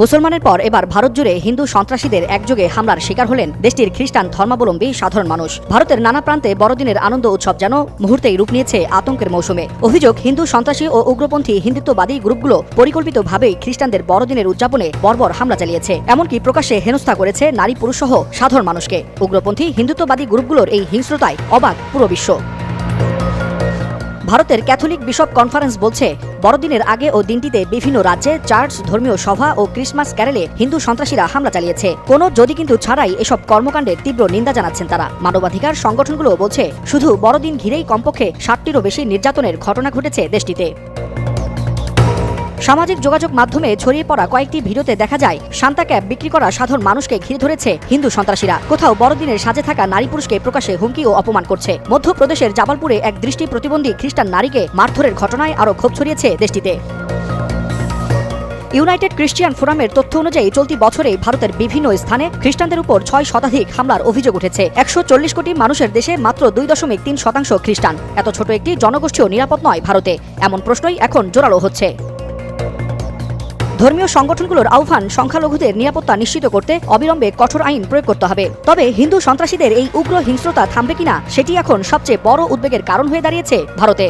মুসলমানের পর এবার ভারত জুড়ে হিন্দু সন্ত্রাসীদের একযোগে হামলার শিকার হলেন দেশটির খ্রিস্টান ধর্মাবলম্বী সাধারণ মানুষ। ভারতের নানা প্রান্তে বড়দিনের আনন্দ উৎসব যেন মুহূর্তেই রূপ নিয়েছে আতঙ্কের মৌসুমে। অভিযোগ, হিন্দু সন্ত্রাসী ও উগ্রপন্থী হিন্দুত্ববাদী গ্রুপগুলো পরিকল্পিতভাবেই খ্রিস্টানদের বড়দিনের উদযাপনে বর্বর হামলা চালিয়েছে। এমনকি প্রকাশ্যে হেনস্থা করেছে নারী পুরুষ সহ সাধারণ মানুষকে। উগ্রপন্থী হিন্দুত্ববাদী গ্রুপগুলোর এই হিংস্রতায় অবাক পুরো বিশ্ব। ভারতের ক্যাথলিক বিশপ কনফারেন্স বলছে, বড়দিনের আগে ও দিনটিতে বিভিন্ন রাজ্যে, চার্চ, ধর্মীয় সভা ও ক্রিসমাস ক্যারেলে হিন্দু সন্ত্রাসীরা হামলা চালিয়েছে। কোনো যদি কিন্তু ছাড়াই এসব কর্মকাণ্ডের তীব্র নিন্দা জানাচ্ছেন তারা। মানবাধিকার সংগঠনগুলো বলছে, শুধু বড়দিন ঘিরেই কমপক্ষে ষাটটিরও বেশি নির্যাতনের ঘটনা ঘটেছে দেশটিতে। সামাজিক যোগাযোগ মাধ্যমে ছড়িয়ে পড়া কয়েকটি ভিডিওতে দেখা যায় শান্তা ক্যাব বিক্রি করা সাধারণ মানুষকে ঘিরে ধরেছে হিন্দু সন্ত্রাসীরা। কোথাও বড়দিনের সাজে থাকা নারী পুরুষকে প্রকাশ্যে হুমকি ও অপমান করছে। মধ্যপ্রদেশের জাবালপুরে এক দৃষ্টি প্রতিবন্ধী খ্রিস্টান নারীকে মারধরের ঘটনায় আরও ক্ষোভ ছড়িয়েছে দেশটিতে। ইউনাইটেড খ্রিস্টিয়ান ফোরামের তথ্য অনুযায়ী চলতি বছরে ভারতের বিভিন্ন স্থানে খ্রিস্টানদের উপর ছয় শতাধিক হামলার অভিযোগ উঠেছে। একশো চল্লিশ কোটি মানুষের দেশে মাত্র দুই দশমিক তিন শতাংশ খ্রিস্টান। এত ছোট একটি জনগোষ্ঠীও নিরাপদ নয় ভারতে, এমন প্রশ্নই এখন জোরালো হচ্ছে। ধর্মীয় সংগঠনগুলোর আহ্বান সংখ্যালঘুদের নিরাপত্তা নিশ্চিত করতে অবিলম্বে কঠোর আইন প্রয়োগ করতে হবে। তবে হিন্দু সন্ত্রাসীদের এই উগ্র হিংস্রতা থামবে কিনা, সেটি এখন সবচেয়ে বড় উদ্বেগের কারণ হয়ে দাঁড়িয়েছে ভারতে।